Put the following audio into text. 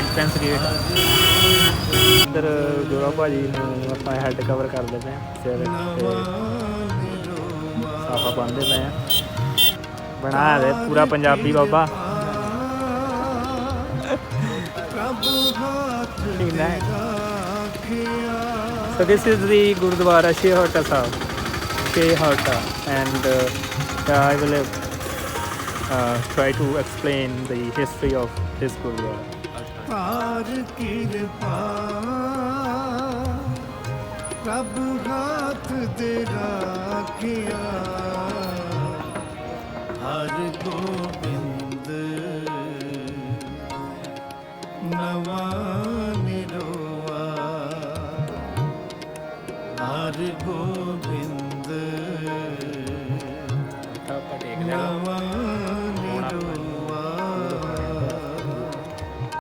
Entrance gate ਇੱਧਰ ਗੋਰਾ ਭਾਜੀ ਨੂੰ ਆਪਾਂ ਹੈੱਡ ਕਵਰ ਕਰਦੇ ਪਏ ਹਾਂ ਸਿਰ ਤੇ ਸਾਫਾ ਬੰਨਦੇ ਪਏ ਆ ਬਣਾ ਦੇ ਪੂਰਾ ਪੰਜਾਬੀ ਬਾਬਾ ਠੀਕ ਹੈ So this is the Gurudwara Shehota Sahib, Shehota, and uh, I will uh, try to explain the history of this Gurudwara. ਪਾਰ ਕਿਰਪਾ। ਪ੍ਰਭ ਹਾਥ ਦੇ ਰਾਖਿਆ। ਹਰ ਗੋਬਿੰਦ ਨਵਾ ਨਿਰੋਆ। ਹਰ ਗੋਬਿੰਦ ਨਵਾ